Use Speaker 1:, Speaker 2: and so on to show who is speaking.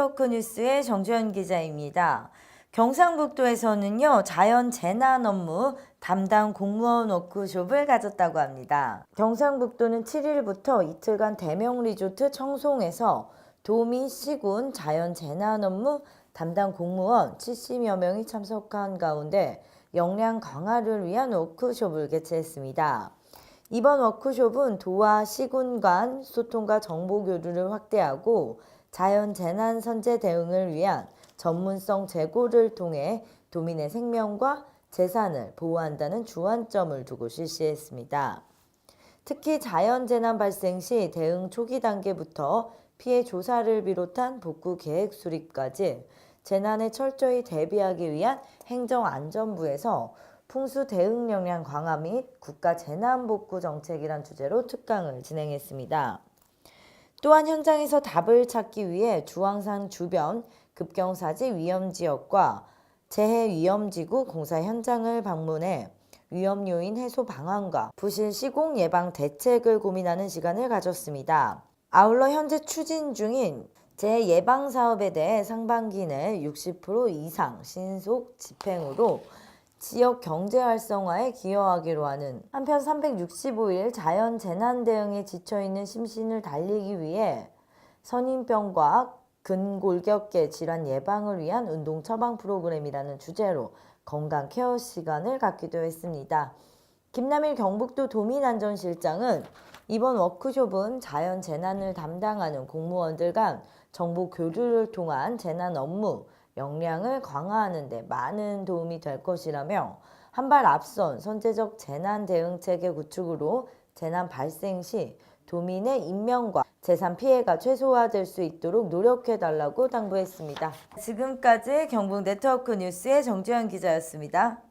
Speaker 1: 네트워크 뉴스의 정주현 기자입니다. 경상북도에서는요, 자연 재난 업무 담당 공무원 워크숍을 가졌다고 합니다. 경상북도는 7일부터 이틀간 대명 리조트 청송에서 도미 시군 자연 재난 업무 담당 공무원 70여 명이 참석한 가운데 역량 강화를 위한 워크숍을 개최했습니다. 이번 워크숍은 도와 시군 간 소통과 정보 교류를 확대하고 자연 재난 선제 대응을 위한 전문성 제고를 통해 도민의 생명과 재산을 보호한다는 주안점을 두고 실시했습니다. 특히 자연 재난 발생 시 대응 초기 단계부터 피해 조사를 비롯한 복구 계획 수립까지 재난에 철저히 대비하기 위한 행정안전부에서 풍수 대응 역량 강화 및 국가 재난 복구 정책이란 주제로 특강을 진행했습니다. 또한 현장에서 답을 찾기 위해 주황산 주변 급경사지 위험 지역과 재해 위험지구 공사 현장을 방문해 위험 요인 해소 방안과 부실 시공 예방 대책을 고민하는 시간을 가졌습니다. 아울러 현재 추진 중인 재해 예방 사업에 대해 상반기 내 60% 이상 신속 집행으로 지역 경제 활성화에 기여하기로 하는 한편 365일 자연 재난 대응에 지쳐 있는 심신을 달리기 위해 선인병과 근골격계 질환 예방을 위한 운동 처방 프로그램이라는 주제로 건강 케어 시간을 갖기도 했습니다. 김남일 경북도 도민안전실장은 이번 워크숍은 자연 재난을 담당하는 공무원들 간 정보 교류를 통한 재난 업무 역량을 강화하는 데 많은 도움이 될 것이라며 한 발 앞선 선제적 재난 대응 체계 구축으로 재난 발생 시 도민의 인명과 재산 피해가 최소화될 수 있도록 노력해 달라고 당부했습니다. 지금까지 경북 네트워크 뉴스의 정주현 기자였습니다.